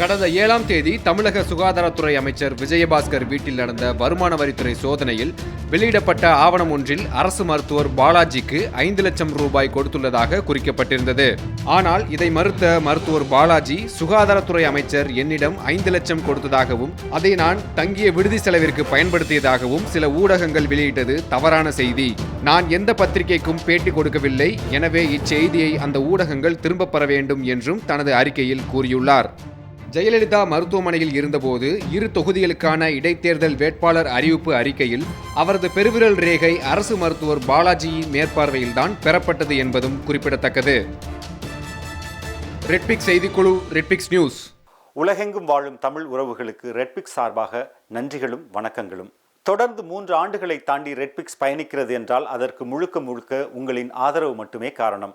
கடந்த ஏழாம் தேதி தமிழக சுகாதாரத்துறை அமைச்சர் விஜயபாஸ்கர் வீட்டில் நடந்த வருமான வரித்துறை சோதனையில் வெளியிடப்பட்ட ஆவணம் ஒன்றில் அரசு மருத்துவர் பாலாஜிக்கு ஐந்து லட்சம் ரூபாய் கொடுத்துள்ளதாக குறிக்கப்பட்டிருந்தது. ஆனால் இதை மறுத்த மருத்துவர் பாலாஜி சுகாதாரத்துறை அமைச்சர் என்னிடம் ஐந்து லட்சம் கொடுத்ததாகவும் அதை நான் தங்கிய விடுதி செலவிற்கு பயன்படுத்தியதாகவும் சில ஊடகங்கள் வெளியிட்டது தவறான செய்தி. நான் எந்த பத்திரிகைக்கும் பேட்டி கொடுக்கவில்லை. எனவே இச்செய்தியை அந்த ஊடகங்கள் திரும்பப் பெற வேண்டும் என்றும் தனது அறிக்கையில் கூறியுள்ளார். ஜெயலலிதா மருத்துவமனையில் இருந்தபோது இரு தொகுதிகளுக்கான இடைத்தேர்தல் வேட்பாளர் அறிவிப்பு அறிக்கையில் அவரது பெருவிரல் ரேகை அரசு மருத்துவர் பாலாஜியின் மேற்பார்வையில்தான் பெறப்பட்டது என்பதும் குறிப்பிடத்தக்கது. ரெட்பிக்ஸ் செய்திக்குழு ரெட்பிக்ஸ் நியூஸ் உலகெங்கும் வாழும் தமிழ் உறவுகளுக்கு ரெட்பிக்ஸ் சார்பாக நன்றிகளும் வணக்கங்களும். தொடர்ந்து மூன்று ஆண்டுகளை தாண்டி ரெட்பிக்ஸ் பயணிக்கிறது என்றால் அதற்கு முழுக்க முழுக்க உங்களின் ஆதரவு மட்டுமே காரணம்.